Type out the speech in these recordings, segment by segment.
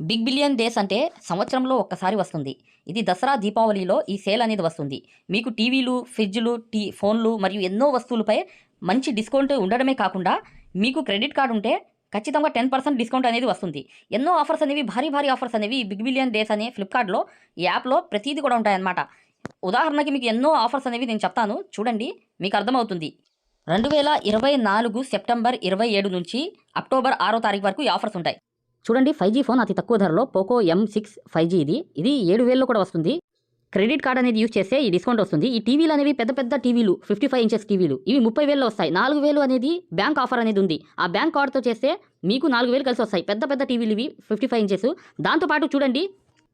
Big billion days అంటే సంవత్సరంలో ఒక్కసారి వస్తుంది. ఇది దసరా దీపావళిలో ఈ సేల్ అనేది వస్తుంది. మీకు టీవీలు ఫ్రిడ్జ్లు టీ ఫోన్లు మరియు ఎన్నో వస్తువులపై మంచి డిస్కౌంట్ ఉండడమే కాకుండా మీకు క్రెడిట్ కార్డు ఉంటే ఖచ్చితంగా టెన్ పర్సెంట్ డిస్కౌంట్ అనేది వస్తుంది. ఎన్నో ఆఫర్స్ అనేవి భారీ భారీ ఆఫర్స్ అనేవి బిగ్ బిలియన్ డేస్ అనే ఫ్లిప్కార్ట్లో ఈ యాప్లో ప్రతిదీ కూడా ఉంటాయన్నమాట. ఉదాహరణకి మీకు ఎన్నో ఆఫర్స్ అనేవి నేను చెప్తాను. చూడండి మీకు అర్థమవుతుంది. రెండు వేల ఇరవై నాలుగు సెప్టెంబర్ ఇరవై ఏడు నుంచి అక్టోబర్ ఆరో తారీఖు వరకు ఈ ఆఫర్స్ ఉంటాయి. చూడండి ఫైవ్ జీ ఫోన్ అతి తక్కువ ధరలో Poco M six five G ఇది. ఇది ఏడు వేల్లో కూడా వస్తుంది. క్రెడిట్ కార్డ్ అనేది యూస్ చేస్తే ఈ డిస్కౌంట్ వస్తుంది. ఈ టీవీలు అనేవి పెద్ద పెద్ద టీవీలు ఫిఫ్టీ ఫైవ్ ఇంచెస్ టీవీలు ఇవి ముప్పై వేలు వస్తాయి. నాలుగు వేలు అనేది బ్యాంక్ ఆఫర్ అనేది ఉంది. ఆ బ్యాంక్ కార్డ్తో చేస్తే మీకు నాలుగు వేలు కలిసి వస్తాయి. పెద్ద పెద్ద టీవీలు ఇవి ఫిఫ్టీ ఫైవ్ ఇంచెస్ దాంతోపాటు చూడండి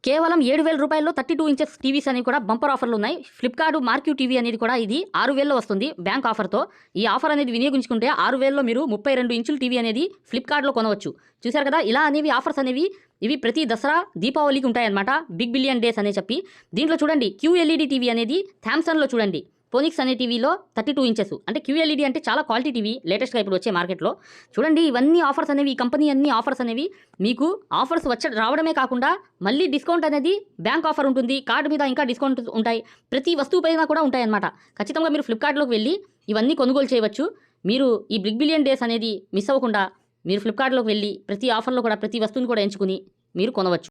కేవలం ఏడు వేల రూపాయల్లో థర్టీ టూ ఇంచెస్ టీవీస్ అనేవి కూడా బంపర్ ఆఫర్లు ఉన్నాయి. ఫ్లిప్కార్ట్ మార్క్యూ టీవీ అనేది కూడా ఇది ఆరు వేలలో వస్తుంది బ్యాంక్ ఆఫర్తో. ఈ ఆఫర్ అనేది వినియోగించుకుంటే ఆరు వేలలో మీరు ముప్పై రెండు ఇంచుల టీవీ అనేది ఫ్లిప్కార్ట్లో కొనవచ్చు. చూశారు కదా ఇలా అనేవి ఆఫర్స్ అనేవి ఇవి ప్రతి దసరా దీపావళికి ఉంటాయన్నమాట. బిగ్ బిలియన్ డేస్ అనే చెప్పి. దీంట్లో చూడండి క్యూఎల్ఈడి టీవీ అనేది థామ్సన్లో చూడండి. సోనిక్స్ అనే టీవీలో థర్టీ టూ ఇంచెస్ అంటే క్యూఎల్ఈడి అంటే చాలా క్వాలిటీ టీవీ లేటెస్ట్గా ఇప్పుడు వచ్చే మార్కెట్లో. చూడండి ఇవన్నీ ఆఫర్స్ అనేవి ఈ కంపెనీ అన్ని ఆఫర్స్ అనేవి. మీకు ఆఫర్స్ వచ్చ రావడమే కాకుండా మళ్ళీ డిస్కౌంట్ అనేది బ్యాంక్ ఆఫర్ ఉంటుంది. కార్డు మీద ఇంకా డిస్కౌంట్ ఉంటాయి. ప్రతి వస్తువు పైన కూడా ఉంటాయి అన్నమాట ఖచ్చితంగా మీరు ఫ్లిప్కార్ట్లోకి వెళ్ళి ఇవన్నీ కొనుగోలు చేయవచ్చు. మీరు ఈ బిగ్ బిలియన్ డేస్ అనేది మిస్ అవ్వకుండా మీరు ఫ్లిప్కార్ట్లోకి వెళ్ళి ప్రతి ఆఫర్లో కూడా ప్రతి వస్తువుని కూడా ఎంచుకుని మీరు కొనవచ్చు.